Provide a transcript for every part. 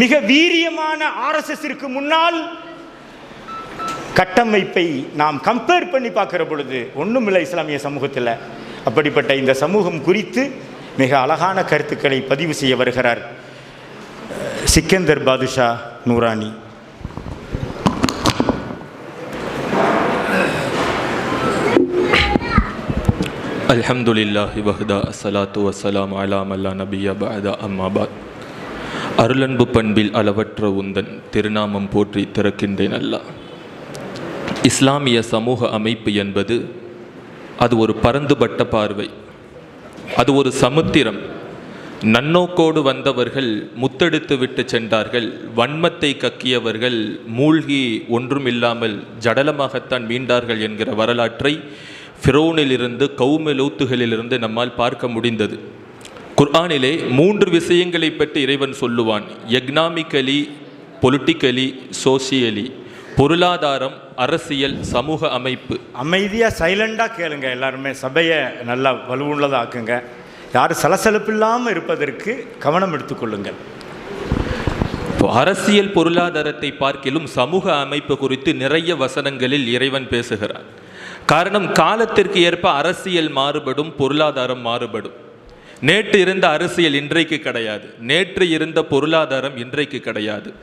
மிக வீரியமான ஆர்எஸ்எஸ்ஸிற்கு முன்னால் கட்டமைப்பை நாம் கம்பேர் பண்ணி பார்க்கிற பொழுது ஒன்றுமில்லை இஸ்லாமிய சமூகத்தில். அப்படிப்பட்ட இந்த சமூகம் குறித்து மிக அழகான கருத்துக்களை பதிவு செய்ய வருகிறார் சிக்கந்தர் பாதுஷா நூரானி அல்ஹம்துலில்லாஹி வஹ்தா அஸ்ஸலாத்து வஸ்ஸலாம் அலா மல்லா நபிய பஅதா அம்மாபாத் அருளன்பு பண்பில் அளவற்ற உந்தன் திருநாமம் போற்றி திறக்கின்றேன் அல்லா. இஸ்லாமிய சமூக அமைப்பு என்பது அது ஒரு பரந்துபட்ட பார்வை. அது ஒரு சமுத்திரம். நன்னோக்கோடு வந்தவர்கள் முத்தெடுத்து விட்டு சென்றார்கள். வன்மத்தை கக்கியவர்கள் மூழ்கி ஒன்றுமில்லாமல் ஜடலமாகத்தான் மீண்டார்கள் என்கிற வரலாற்றை ஃபிரோனிலிருந்து கௌமெலூத்துகளிலிருந்து நம்மால் பார்க்க முடிந்தது. குர்ஆனிலே மூன்று விஷயங்களை பற்றி இறைவன் சொல்லுவான். Economically politically socially. பொருளாதாரம் அரசியல் சமூக அமைப்பு. அமைதியாக சைலண்டாக கேளுங்க எல்லாருமே. சபையை நல்லா வலுவுள்ளதாக்குங்க. யாரும் சலசலப்பு இல்லாமல் இருப்பதற்கு கவனம் எடுத்துக்கொள்ளுங்கள். அரசியல் பொருளாதாரத்தை பார்க்கிலும் சமூக அமைப்பு குறித்து நிறைய வசனங்களில் இறைவன் பேசுகிறார். காரணம் காலத்திற்கு ஏற்ப அரசியல் மாறுபடும் பொருளாதாரம் மாறுபடும். நேற்று இருந்த அரசியல் இன்றைக்கு கிடையாது. நேற்று இருந்த பொருளாதாரம் இன்றைக்கு கிடையாது.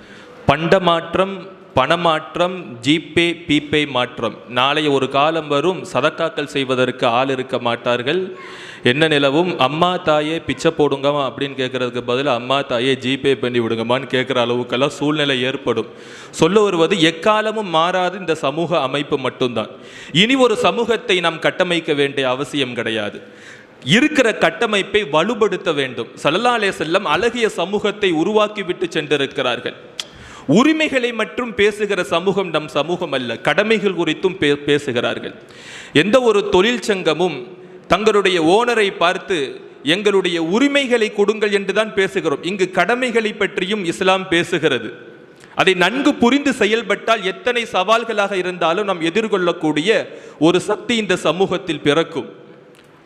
பண்ட மாற்றம் பணமாற்றம் ஜிபே பிபே மாற்றம். நாளைய ஒரு காலம் வரும் சதக்காக்கள் செய்வதற்கு ஆள் இருக்க மாட்டார்கள். என்ன நிலவும்? அம்மா தாயே பிச்சை போடுங்கம்மா அப்படின்னு கேட்கறதுக்கு பதில் அம்மா தாயே ஜிபே பண்ணி விடுங்கம்மான்னு கேட்குற அளவுக்கெல்லாம் சூழ்நிலை ஏற்படும். சொல்ல வருவது எக்காலமும் மாறாத இந்த சமூக அமைப்பு மட்டும்தான். இனி ஒரு சமூகத்தை நாம் கட்டமைக்க வேண்டிய அவசியம் கிடையாது. இருக்கிற கட்டமைப்பை வலுப்படுத்த வேண்டும். சல்லல்லாஹு செல்லம் அழகிய சமூகத்தை உருவாக்கி விட்டு சென்றிருக்கிறார்கள். உரிமைகளை மட்டும் பேசுகிற சமூகம் நம் சமூகம் அல்ல. கடமைகள் குறித்தும் பே பேசுகிறார்கள். எந்த ஒரு தொழிற்சங்கமும் தங்களுடைய ஓனரை பார்த்து எங்களுடைய உரிமைகளை கொடுங்கள் என்றுதான் பேசுகிறோம். இங்கு கடமைகளை பற்றியும் இஸ்லாம் பேசுகிறது. அதை நன்கு புரிந்து செயல்பட்டால் எத்தனை சவால்களாக இருந்தாலும் நாம் எதிர்கொள்ளக்கூடிய ஒரு சக்தி இந்த சமூகத்தில் பிறக்கும்.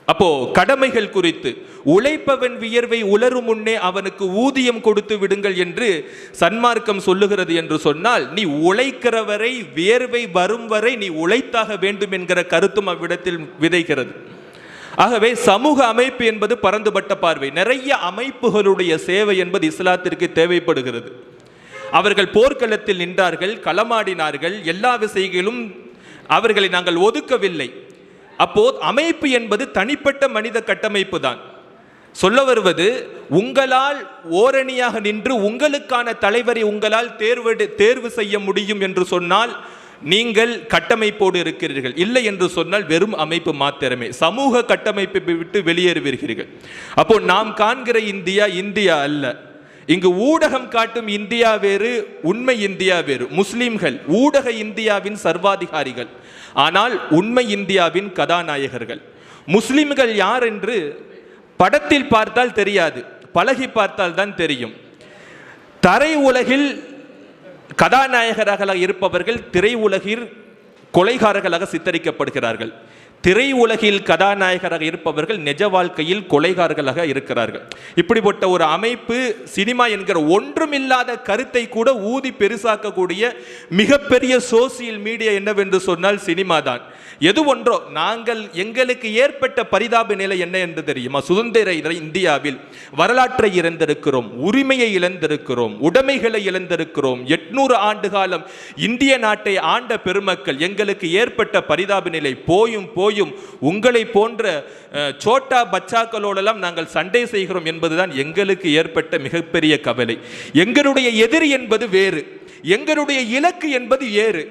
அப்போ கடமைகள் குறித்து உழைப்பவன் வியர்வை உலரும் முன்னே அவனுக்கு ஊதியம் கொடுத்து விடுங்கள் என்று சன்மார்க்கம் சொல்லுகிறது என்று சொன்னால் நீ உழைக்கிறவரை வியர்வை வரும் வரை நீ உழைத்தாக வேண்டும் என்கிற கருத்தும் அவ்விடத்தில் விதைக்கிறது ஆகவே சமூக அமைப்பு என்பது பரந்துபட்ட பார்வை. நிறைய அமைப்புகளுடைய சேவை என்பது இஸ்லாத்திற்கு தேவைப்படுகிறது. அவர்கள் போர்க்களத்தில் நின்றார்கள் களமாடினார்கள் எல்லா விஷயங்களும் அவர்களை நாங்கள் ஒதுக்கவில்லை. அப்போது அமைப்பு என்பது தனிப்பட்ட மனித கட்டமைப்பு தான் சொல்ல வருவது உங்களால் ஓரணியாக நின்று உங்களுக்கான தலைவரை உங்களால் தேர்வு தேர்வு செய்ய முடியும் என்று சொன்னால் நீங்கள் கட்டமைப்போடு இருக்கிறீர்கள். இல்லை என்று சொன்னால் வெறும் அமைப்பு மாத்திரமே. சமூக கட்டமைப்பை விட்டு வெளியேறுவீர்கள். அப்போ நாம் காண்கிற இந்தியா இந்தியா அல்ல. இங்கு ஊடகம் காட்டும் இந்தியா வேறு உண்மை இந்தியா வேறு. முஸ்லிம்கள் ஊடக இந்தியாவின் சர்வாதிகாரிகள். ஆனால் உண்மை இந்தியாவின் கதாநாயகர்கள். முஸ்லிம்கள் யார் என்று படத்தில் பார்த்தால் தெரியாது பழகி பார்த்தால் தான் தெரியும். தரை உலகில் கதாநாயகராக இருப்பவர்கள் திரை உலகில் கொலைகாரர்களாக சித்தரிக்கப்படுகிறார்கள். திரை உலகில் கதாநாயகராக இருப்பவர்கள் நிஜ வாழ்க்கையில் கொலைகாரர்களாக இருக்கிறார்கள். இப்படிப்பட்ட ஒரு அமைப்பு சினிமா என்கிற ஒன்றுமில்லாத கருத்தை கூட ஊதி பெருசாக்கக்கூடிய மிகப்பெரிய சோசியல் மீடியா என்னவென்று சொன்னால் சினிமா தான் எது ஒன்றோ நாங்கள் எங்களுக்கு ஏற்பட்ட பரிதாப நிலை என்ன என்று தெரியுமா? சுதந்திர இந்தியாவில் வரலாற்றை இழந்திருக்கிறோம் உரிமையை இழந்திருக்கிறோம் உடைமைகளை இழந்திருக்கிறோம். எட்நூறு ஆண்டு காலம் இந்திய நாட்டை ஆண்ட பெருமக்கள் எங்களுக்கு ஏற்பட்ட பரிதாப நிலை போயும் போயும் உங்களை போன்ற சோட்டா பச்சாக்களோடெல்லாம் நாங்கள் சண்டை செய்கிறோம் என்பதுதான் எங்களுக்கு ஏற்பட்ட மிகப்பெரிய கவலை. எங்களுடைய எதிரி என்பது வேறு. எங்களுடைய இலக்கு என்பது ஏறு.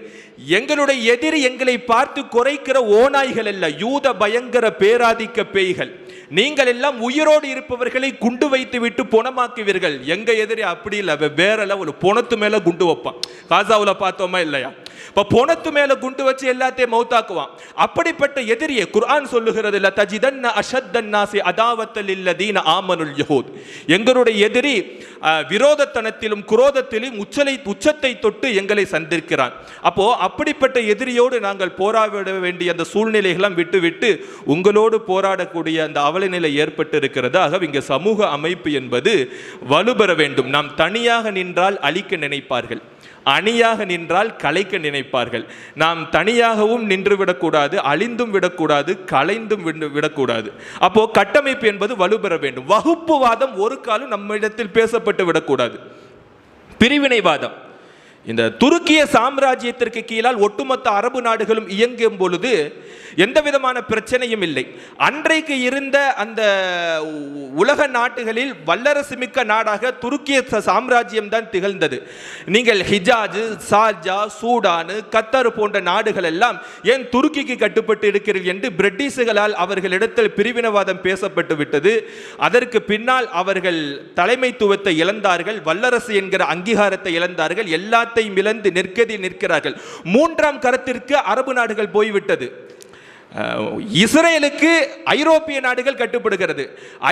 எங்களுடைய எதிரி எங்களை பார்த்து குறைக்கிற ஓநாய்கள் அல்ல யூத பயங்கர பேராதிக்க பேய்கள். நீங்கள் எல்லாம் உயிரோடு இருப்பவர்களை குண்டு வைத்து விட்டு புணமாக்குவீர்கள். எங்க எதிரி அப்படி இல்லை வேற லெவல் புணத்து மேல குண்டு வைப்பான். காசாவில் பார்த்தோமா இல்லையா? இப்போ பொணத்து மேல குண்டு வச்சு எல்லாத்தையும் மௌத்தாக்குவான். அப்படிப்பட்ட எதிரியை குர்ஆன் சொல்லுகிறது இல்ல தஜிதன்ன அஷத்தன்னாசி அதாவத்தல் இல்லதீன ஆமனுல் யஹூத். எங்களுடைய எதிரி விரோதத்தனத்திலும் குரோதத்திலும் உச்சலை உச்சத்தை தொட்டு எங்களை சந்திக்கிறான் அப்போ அப்படிப்பட்ட எதிரியோடு நாங்கள் போராட வேண்டிய அந்த சூழ்நிலைகளாம் விட்டுவிட்டு உங்களோடு போராடக்கூடிய அந்த அவல நிலை ஏற்பட்டு இருக்கிறதாக இங்கே சமூக அமைப்பு என்பது வலுபெற வேண்டும். நாம் தனியாக நின்றால் அழிக்க நினைப்பார்கள். அணியாக நின்றால் கலைக்க நினைப்பார்கள். நாம் தனியாகவும் நின்று விடக்கூடாது அழிந்தும் விடக்கூடாது கலைந்தும் விடக்கூடாது. அப்போ கட்டமைப்பு என்பது வலுப்பெற வேண்டும். வகுப்புவாதம் ஒரு காலம் நம்மிடத்தில் பேசப்பட்டு விடக்கூடாது. பிரிவினைவாதம். இந்த துருக்கிய சாம்ராஜ்யத்திற்கு கீழால் ஒட்டுமொத்த அரபு நாடுகளும் இயங்கும் பொழுது எந்த விதமான பிரச்சனையும் இல்லை. அன்றைக்கு இருந்த அந்த உ- உலக நாட்டுகளில் வல்லரசு மிக்க நாடாக துருக்கிய ச- சாம்ராஜ்யம் தான் திகழ்ந்தது. நீங்கள் ஹிஜாஜ் சார்ஜா சூடானு கத்தர் போன்ற நாடுகள் எல்லாம் ஏன் துருக்கிக்கு கட்டுப்பட்டு இருக்கிறீர்கள் என்று பிரிட்டிஷுகளால் அவர்களிடத்தில் பிரிவினவாதம் பேசப்பட்டு விட்டது. அதற்கு பின்னால் அவர்கள் தலைமைத்துவத்தை இழந்தார்கள் வல்லரசு என்கிற அங்கீகாரத்தை இழந்தார்கள் எல்லா எல்லாத்தையும் இழந்து நெற்கதி நிற்கிறார்கள். மூன்றாம் கரத்திற்கு அரபு நாடுகள் போய்விட்டது. இஸ்ரேலுக்கு ஐரோப்பிய நாடுகள் கட்டுப்படுகிறது.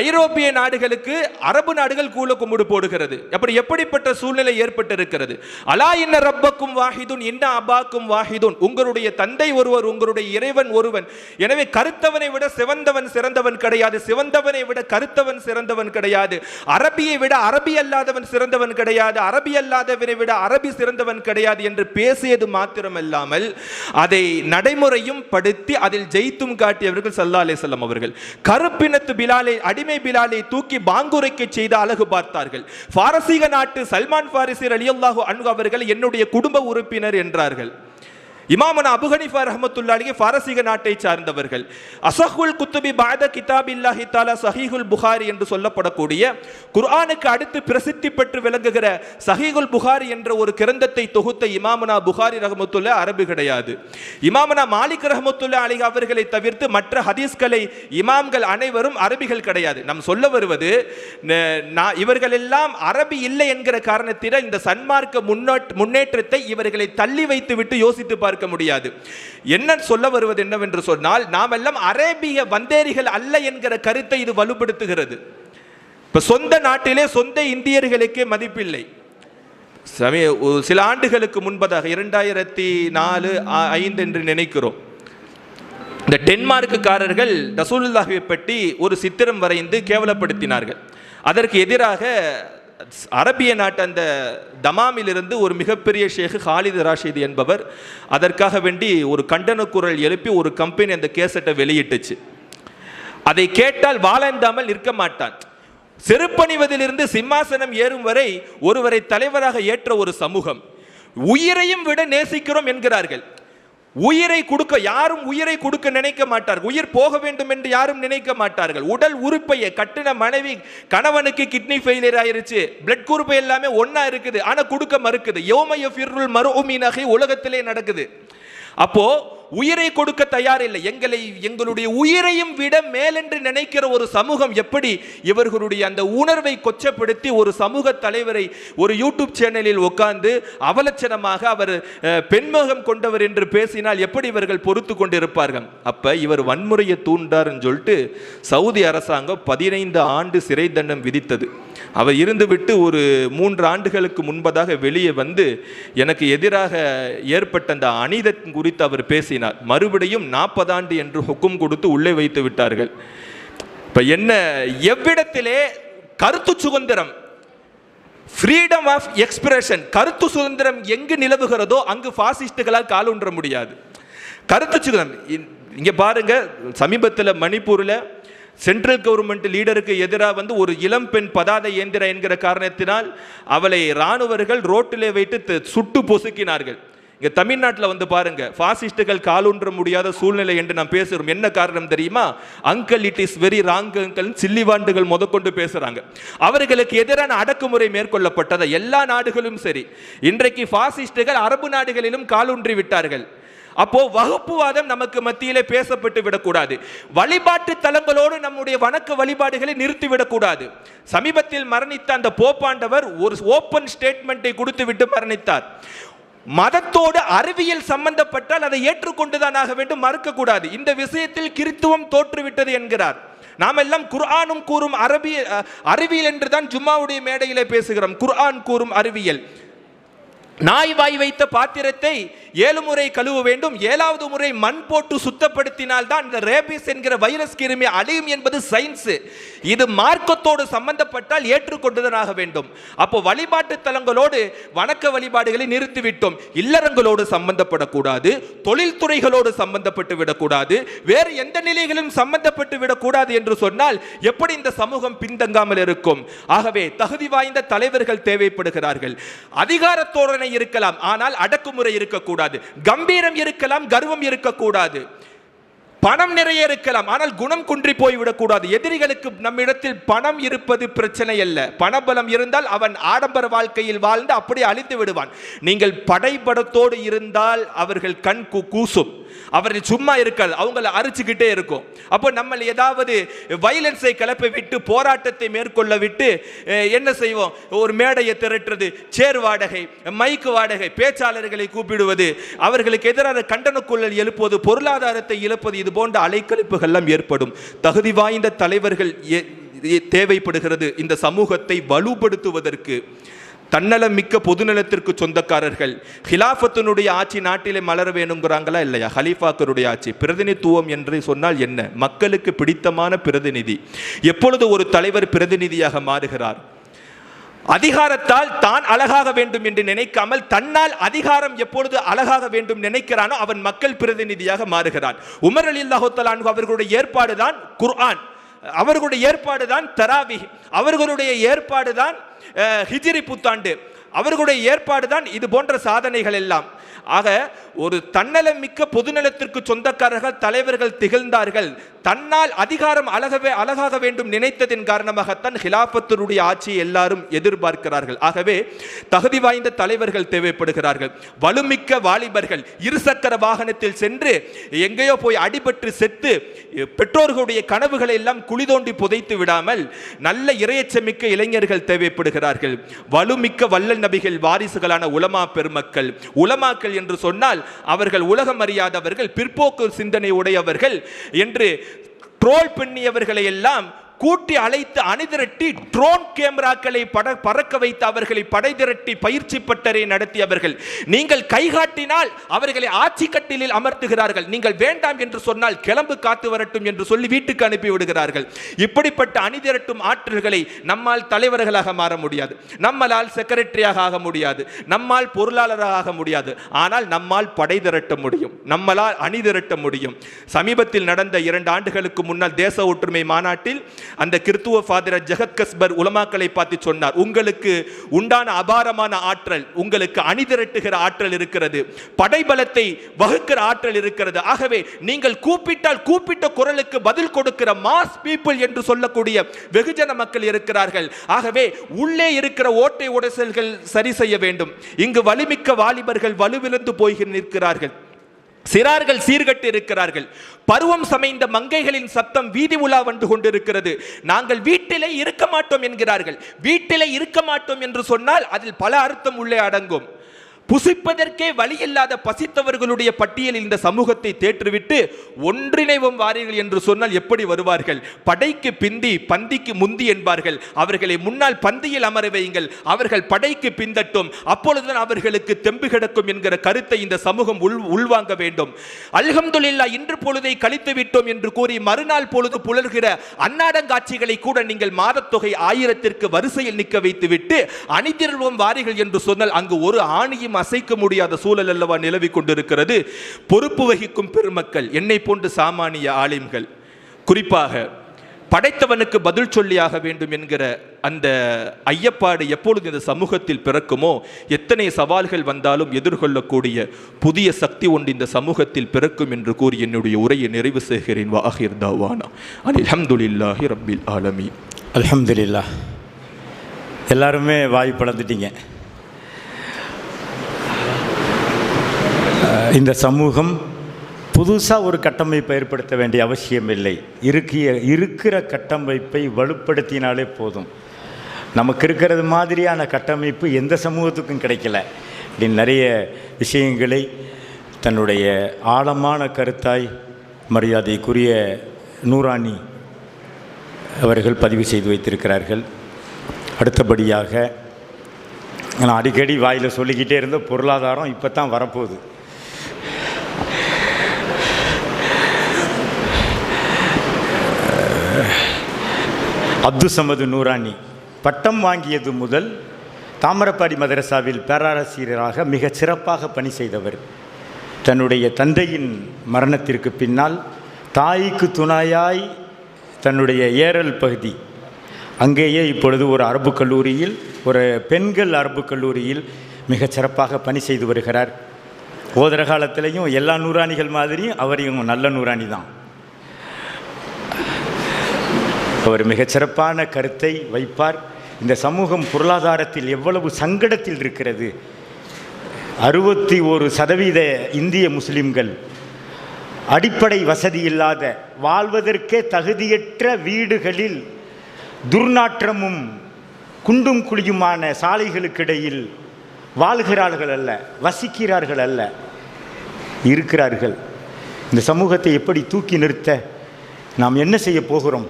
ஐரோப்பிய நாடுகளுக்கு அரபு நாடுகள் கூல கும்பிடு போடுகிறது. அப்படி எப்படிப்பட்ட சூழ்நிலை ஏற்பட்டிருக்கிறது? அலா இன்ன ரப்பக்கும் வாஹிதுன் இன்ன அபாக்கும் வாஹிதுன். உங்களுடைய தந்தை ஒருவர் உங்களுடைய இறைவன் ஒருவன். எனவே கருத்தவனை விட சிவந்தவன் சிறந்தவன் கிடையாது. சிவந்தவனை விட கருத்தவன் சிறந்தவன் கிடையாது. அரபியை விட அரபி அல்லாதவன் சிறந்தவன் கிடையாது. அரபி அல்லாதவனை விட அரபி சிறந்தவன் கிடையாது என்று பேசியது மாத்திரமல்லாமல் அதை நடைமுறையும் படுத்தி அதில் ஜெயித்தும் காட்டியவர்கள் சல்லா செல்லம் அவர்கள். கருப்பினத்து பிலாலை அடிமை பிலாலை தூக்கி பாங்குரைக்க செய்து அழகு பார்த்தார்கள். பாரசீக நாட்டு சல்மான் பாரிசி அலியல்லாஹு அன்பு அவர்கள் என்னுடைய குடும்ப உறுப்பினர் என்றார்கள். இமாமன் அபு ஹனீஃபா பாரசீக நாட்டை சார்ந்தவர்கள். அசஹுல் குத்துபி பாத கிதாபில்லாஹி தாலா சஹீஹுல் புகாரி என்று சொல்லப்படக்கூடிய குர்ஆனுக்கு அடுத்து பிரசித்தி பெற்று விளங்குகிற சஹீஹுல் புகாரி என்ற ஒரு கிரந்தத்தை தொகுத்த இமாமனா புகாரி ரஹமத்துல்லா அரபு கிடையாது. இமாமனா மாலிக் ரஹமத்துல்லா அலி அவர்களை தவிர்த்து மற்ற ஹதீஸ்களை இமாம்கள் அனைவரும் அரபிகள் கிடையாது. நாம் சொல்ல வருவது இவர்கள் எல்லாம் அரபி இல்லை என்கிற காரணத்தினால் இந்த சன்மார்க்க முன்னோட் முன்னேற்றத்தை இவர்களை தள்ளி வைத்து விட்டு யோசித்து பார்க்க முடியாது. என்ன சொல்ல வருவது என்னவென்று சொன்னால் நாம் எல்லாம் அரேபிய வந்தேரிகள் அல்ல என்கிற கருத்தை இது வலுப்படுத்துகிறது. இப்போ சொந்த நாட்டிலே சொந்த இந்தியர்களுக்கே மதிப்பில்லை. சமய சில ஆண்டுகளுக்கு முன்பதாக இரண்டாயிரத்தி நாலு ஐந்து என்று நினைக்கிறோம். இந்த டென்மார்க்குக்காரர்கள் ரசூலுல்லாஹை பற்றி ஒரு சித்திரம் வரைந்து கேவலப்படுத்தினார்கள். அதற்கு எதிராக அரபிய நாட்டு அந்த தமாமிலிருந்து ஒரு மிகப்பெரிய ஷேகு ஹாலித் ராஷித் என்பவர் அதற்காக வேண்டி ஒரு கண்டன குரல் எழுப்பி ஒரு கம்பெனி அந்த கேசட்டை வெளியிட்டுச்சு. அதை கேட்டால் வாழந்தாமல் நிற்க மாட்டான். செருப்பணிவதிலிருந்து சிம்மாசனம் ஏறும் வரை ஒருவரை தலைவராக ஏற்ற ஒரு சமூகம். உயிரையும் விட நேசிக்கிறோம் என்கிறார்கள். உயிரை கொடுக்க யாரும் உயிரை கொடுக்க நினைக்க மாட்டார்கள். உயிர் போக வேண்டும் என்று யாரும் நினைக்க மாட்டார்கள். உடல் உறுப்பையை கட்டின மனைவி கணவனுக்கு கிட்னி ஃபெயிலியர் ஆயிருச்சு. பிளட் குரூப் எல்லாமே ஒன்னா இருக்குது. ஆனா கொடுக்க மறுக்குது. யோமய ஃபிர்ருல் மறு உலகத்திலே நடக்குது. அப்போ உயிரை கொடுக்க தயாரில்லை. எங்களை எங்களுடைய உயிரையும் விட மேலென்று நினைக்கிற ஒரு சமூகம் எப்படி? இவர்களுடைய அந்த உணர்வை கொச்சப்படுத்தி ஒரு சமூக தலைவரை ஒரு யூடியூப் சேனலில் உட்கார்ந்து அவலட்சணமாக அவர் பெண்முகம் கொண்டவர் என்று பேசினால் எப்படி இவர்கள் பொறுத்து கொண்டிருப்பார்கள்? அப்ப இவர் வன்முறையை தூண்டார்னு சொல்லிட்டு சவுதி அரசாங்கம் பதினைந்து ஆண்டு சிறை தண்டம் விதித்தது. அவர் இருந்துவிட்டு ஒரு மூன்று ஆண்டுகளுக்கு முன்பதாக வெளியே வந்து எனக்கு எதிராக ஏற்பட்ட அந்த அநீதம் குறித்து அவர் பேசினார். மறுபடியும் நாற்பது ஆண்டு என்று ஹுக்கும் கொடுத்து உள்ளே வைத்து விட்டார்கள். இப்போ என்ன எவ்விடத்திலே கருத்து சுதந்திரம் ஃப்ரீடம் ஆஃப் எக்ஸ்பிரஷன் கருத்து சுதந்திரம் எங்கு நிலவுகிறதோ அங்கு ஃபாசிஸ்டுகளால் காலூன்ற முடியாது. கருத்து சுதந்திரம் இங்கே பாருங்கள் பாருங்க சமீபத்தில் மணிப்பூரில் சென்ட்ரல் கவர்மெண்ட் லீடருக்கு எதிராக வந்து ஒரு இளம் பெண் பதாத இயந்திர என்கிற காரணத்தினால் அவளை இராணுவர்கள் ரோட்டிலே வைத்து சுட்டு பொசுக்கினார்கள். இங்கே தமிழ்நாட்டில் வந்து பாருங்க ஃபாசிஸ்டுகள் காலூன்ற முடியாத சூழ்நிலை என்று நாம் பேசுகிறோம் என்ன காரணம் தெரியுமா? Uncle it is very wrong uncle சில்லிவாண்டுகள் முதற்கொண்டு பேசுகிறாங்க அவர்களுக்கு எதிரான அடக்குமுறை மேற்கொள்ளப்பட்டதை எல்லா நாடுகளும் சரி. இன்றைக்கு ஃபாசிஸ்டுகள் அரபு நாடுகளிலும் காலூன்றி விட்டார்கள். அப்போ வகுப்புவாதம் நமக்கு மத்தியிலே பேசப்பட்டு விடக்கூடாது. வழிபாட்டு தலங்களோடு நம்முடைய வணக்க வழிபாடுகளை நிறுத்திவிடக்கூடாது. சமீபத்தில் மரணித்த அந்த போப்பாண்டவர் ஒரு ஓப்பன் ஸ்டேட்மெண்ட்டை கொடுத்து விட்டு மரணித்தார். மதத்தோடு அறிவியல் சம்பந்தப்பட்டால் அதை ஏற்றுக்கொண்டுதான் ஆக வேண்டும் மறுக்கக்கூடாது. இந்த விஷயத்தில் கிறித்துவம் தோற்றுவிட்டது என்கிறார். நாம் எல்லாம் குர்ஆனும் கூறும் அரபி அறிவியல் என்று தான் ஜும்மாவுடைய மேடையிலே பேசுகிறோம். குர்ஆன் கூறும் அறிவியல். நாய் வாய் வைத்த பாத்திரத்தை ஏழு முறை கழுவ வேண்டும். ஏழாவது முறை மண் போட்டு சுத்தப்படுத்தினால் தான் இந்த ரேபிஸ் என்கிற வைரஸ் கிருமி அழியும் என்பது சயின்ஸ். இது மார்க்கத்தோடு சம்பந்தப்பட்டால் ஏற்றுக்கொண்டதனாக வேண்டும். அப்போ வழிபாட்டு தலங்களோடு வணக்க வழிபாடுகளை நிறுத்திவிட்டோம். இல்லறங்களோடு சம்பந்தப்படக்கூடாது. தொழில்துறைகளோடு சம்பந்தப்பட்டு விடக்கூடாது. வேறு எந்த நிலைகளிலும் சம்பந்தப்பட்டு விடக்கூடாது என்று சொன்னால் எப்படி இந்த சமூகம் பின்தங்காமல் இருக்கும்? ஆகவே தகுதி வாய்ந்த தலைவர்கள் தேவைப்படுகிறார்கள். அதிகார தோரணை இருக்கலாம் ஆனால் அடக்குமுறை இருக்கக்கூடாது. கம்பீரம் இருக்கலாம் கர்வம் இருக்கக்கூடாது. பணம் நிறைய இருக்கலாம் ஆனால் குணம் குன்றி போய்விடக்கூடாது. எதிரிகளுக்கு நம்மிடத்தில் பணம் இருப்பது பிரச்சனை அல்ல பணபலம் இருந்தால் அவன் ஆடம்பர வாழ்க்கையில் வாழ்ந்து அப்படியே அழித்து விடுவான். நீங்கள் படைபடத்தோடு இருந்தால் அவர்கள் கண் கூசும். அவர்கள் சும்மா இருக்காது. அவங்கள அரிச்சுக்கிட்டே இருக்கும். அப்போ நம்ம ஏதாவது வைலன்ஸை கிளப்பி விட்டு போராட்டத்தை மேற்கொள்ள விட்டு என்ன செய்வோம்? ஒரு மேடையை திரட்டுறது சேர் வாடகை மைக்கு வாடகை பேச்சாளர்களை கூப்பிடுவது அவர்களுக்கு எதிரான கண்டனக்குள்ளல் எழுப்புவது பொருளாதாரத்தை இழப்பது இது போன்ற அலைக்கழிப்புகள்லாம் ஏற்படும். தகுதி வாய்ந்த தலைவர்கள் ஏ- தேவைப்படுகிறது. இந்த சமூகத்தை வலுப்படுத்துவதற்கு தன்னலம் மிக்க பொதுநலத்திற்கு சொந்தக்காரர்கள். ஹிலாஃபத்தினுடைய ஆட்சி நாட்டிலே மலர வேணுங்கிறாங்களா இல்லையா? ஹலீஃபாக்களுடைய ஆட்சி. பிரதிநிதித்துவம் என்று சொன்னால் என்ன? மக்களுக்கு பிடித்தமான பிரதிநிதி. எப்பொழுது ஒரு தலைவர் பிரதிநிதியாக மாறுகிறார்? அதிகாரத்தால் தான் அழகாக வேண்டும் என்று நினைக்காமல் தன்னால் அதிகாரம் எப்பொழுது அழகாக வேண்டும் நினைக்கிறானோ அவன் மக்கள் பிரதிநிதியாக மாறுகிறான். உமர் அலி அல்லாஹு அவர்களுடைய ஏற்பாடு தான் குர்ஆன். அவர்களுடைய ஏற்பாடு தான் தராவி அவர்களுடைய ஏற்பாடு தான் ஹிஜிரி புத்தாண்டு. அவர்களுடைய ஏற்பாடு தான் இது போன்ற சாதனைகள் எல்லாம். ஆக ஒரு தன்னலம் மிக்க பொதுநலத்திற்கு சொந்தக்காரர்கள் தலைவர்கள் திகழ்ந்தார்கள். தன்னால் அதிகாரம் அழகவே அழகாக வேண்டும் நினைத்ததின் காரணமாகத்தான் ஹிலாபத்தினுடைய ஆட்சியை எல்லாரும் எதிர்பார்க்கிறார்கள். ஆகவே தகுதி வாய்ந்த தலைவர்கள் தேவைப்படுகிறார்கள். வலுமிக்க வாலிபர்கள் இருசக்கர வாகனத்தில் சென்று எங்கேயோ போய் அடிபட்டு செத்து பெற்றோர்களுடைய கனவுகளை எல்லாம் குழி தோண்டி புதைத்து விடாமல் நல்ல இரையச்சமிக்க இளைஞர்கள் தேவைப்படுகிறார்கள். வலுமிக்க நபிகள் வாரிசுகளான உலமா பெருமக்கள். உலமாக்கள் என்று சொன்னால் அவர்கள் உலகம் அறியாதவர்கள் பிற்போக்கு சிந்தனை உடையவர்கள் என்று ட்ரோல் பண்ணியவர்களை எல்லாம் கூட்டி அழைத்து அணிதிரட்டி ட்ரோன் கேமராக்களை பட பறக்க வைத்து அவர்களை படை திரட்டி பயிற்சி பட்டறை நடத்தியவர்கள். நீங்கள் கைகாட்டினால் அவர்களை ஆட்சி கட்டிலில் அமர்த்துகிறார்கள். நீங்கள் வேண்டாம் என்று சொன்னால் கிளம்பு காத்து வரட்டும் என்று சொல்லி வீட்டுக்கு அனுப்பி விடுகிறார்கள். இப்படிப்பட்ட அணிதிரட்டும் ஆற்றல்களை நம்மால் தலைவர்களாக மாற முடியாது. நம்மால் செக்ரட்டரியாக ஆக முடியாது. நம்மால் பொருளாளராக ஆக முடியாது. ஆனால் நம்மால் படை திரட்ட முடியும். நம்மளால் அணி திரட்ட முடியும். சமீபத்தில் நடந்த இரண்டு ஆண்டுகளுக்கு முன்னால் தேச ஒற்றுமை மாநாட்டில் அந்த கிறித்துவ ஃபாதர் ஜெகத் கஸ்பர் உலமாக்களை பார்த்து சொன்னார் உங்களுக்கு உண்டான அபாரமான ஆற்றல் உங்களுக்கு அணிதிரட்டுகிற ஆற்றல் இருக்கிறது படைபலத்தை வகுக்கிற ஆற்றல் இருக்கிறது. ஆகவே நீங்கள் கூப்பிட்டால் கூப்பிட்ட குரலுக்கு பதில் கொடுக்கிற மாஸ் பீப்புள் என்று சொல்லக்கூடிய வெகுஜன மக்கள் இருக்கிறார்கள். ஆகவே உள்ளே இருக்கிற ஓட்டை உடைசல்கள் சரி செய்ய வேண்டும். இங்கு வலிமிக்க வாலிபர்கள் வலுவிழந்து போய் நிற்கிறார்கள். சிறார்கள் சீர்கட்டு இருக்கிறார்கள் பருவம் சமைந்த மங்கைகளின் சத்தம் வீதி உலா வந்து கொண்டிருக்கிறது. நாங்கள் வீட்டிலே இருக்க மாட்டோம் என்கிறார்கள். வீட்டிலே இருக்க மாட்டோம் என்று சொன்னால் அதில் பல அர்த்தம் உள்ளே அடங்கும். புசிப்பதற்கே வழி இல்லாத பசித்தவர்களுடைய பட்டியலில் இந்த சமூகத்தை தேற்றுவிட்டு ஒன்றிணைவும் வாரீர்கள் என்று சொன்னால் எப்படி வருவார்கள்? படைக்கு பிந்தி பந்திக்கு முந்தி என்பார்கள். அவர்களை முன்னால் பந்தியில் அமர வையுங்கள். அவர்கள் படைக்கு பிந்தட்டும். அப்பொழுதுதான் அவர்களுக்கு தெம்பு கிடக்கும் என்கிற கருத்தை இந்த சமூகம் உள் உள்வாங்க வேண்டும். அல்ஹம்துல்லா இன்று பொழுதை கழித்து விட்டோம் என்று கூறி மறுநாள் பொழுது புலர்கிற அன்னாடங்காட்சிகளை கூட நீங்கள் மாதத்தொகை ஆயிரத்திற்கு வரிசையில் நிற்க வைத்துவிட்டு அணிதிரள்வோம் வாரிகள் என்று சொன்னால் அங்கு ஒரு ஆணியும் அசைக்க முடியாத சூழல் அல்லவா நிலவிக் கொண்டிருக்கிறது. பொறுப்பு வகிக்கும் பெருமக்கள் என்னை போன்று சாமானிய ஆலிம்கள். குறிப்பாக படைத்தவனுக்கு பதில் சொல்லியாக வேண்டும் என்கிற அந்த ஐயப்பாடு எப்பொழுது இந்த சமூகத்தில் பிறக்குமோ எத்தனை சவால்கள் வந்தாலும் எதிர்கொள்ளக்கூடிய புதிய சக்தி ஒன்று இந்த சமூகத்தில் பிறக்கும் என்று கூறி என்னுடைய உரையை நிறைவு செய்கிறேன். வாஹிர் தாவானா. அல்ஹம்துலில்லாஹி ரப்பில் ஆலமி அலமதுல்லா எல்லாருமே வாய் பழந்துட்டீங்க இந்த சமூகம் புதுசாக ஒரு கட்டமைப்பை ஏற்படுத்த வேண்டிய அவசியம் இல்லை. இருக்கிய இருக்கிற கட்டமைப்பை வலுப்படுத்தினாலே போதும். நமக்கு இருக்கிறது மாதிரியான கட்டமைப்பு எந்த சமூகத்துக்கும் கிடைக்கல. அப்படின்னு நிறைய விஷயங்களை தன்னுடைய ஆழமான கருத்தாய் மரியாதைக்குரிய நூராணி அவர்கள் பதிவு செய்து வைத்திருக்கிறார்கள். அடுத்தபடியாக நான் அடிக்கடி வாயில் சொல்லிக்கிட்டே இருந்த பொருளாதாரம் இப்போ தான் வரப்போகுது. அப்துல் சமது நூரானி பட்டம் வாங்கியது முதல் தாமரப்பாடி மதரசாவில் பேராசிரியராக மிகச் சிறப்பாக பணி செய்தவர். தன்னுடைய தந்தையின் மரணத்திற்கு பின்னால் தாய்க்கு துணையாய் தன்னுடைய ஏரல் பகுதி. அங்கேயே இப்பொழுது ஒரு அரபு கல்லூரியில் ஒரு பெண்கள் அரபு கல்லூரியில் மிகச் சிறப்பாக பணி செய்து வருகிறார். ஓதர காலத்திலையும் எல்லா நூறாணிகள் மாதிரியும் அவரையும் நல்ல நூறாணி தான். அவர் மிகச் சிறப்பான கருத்தை வைப்பார். இந்த சமூகம் பொருளாதாரத்தில் எவ்வளவு சங்கடத்தில் இருக்கிறது. அறுபத்தி ஒரு சதவீத இந்திய முஸ்லிம்கள் அடிப்படை வசதி இல்லாத வாழ்வதற்கே தகுதியற்ற வீடுகளில் துர்நாற்றமும் குண்டும் குழியுமான சாலைகளுக்கிடையில் வாழ்கிறார்கள் அல்ல வசிக்கிறார்கள் அல்ல இருக்கிறார்கள். இந்த சமூகத்தை எப்படி தூக்கி நிறுத்த நாம் என்ன செய்ய போகிறோம்?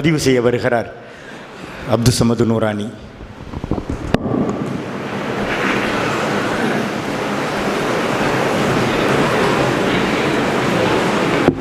பதிவு செய்ய வருகிறார். அப்துல் சமது நூரானி.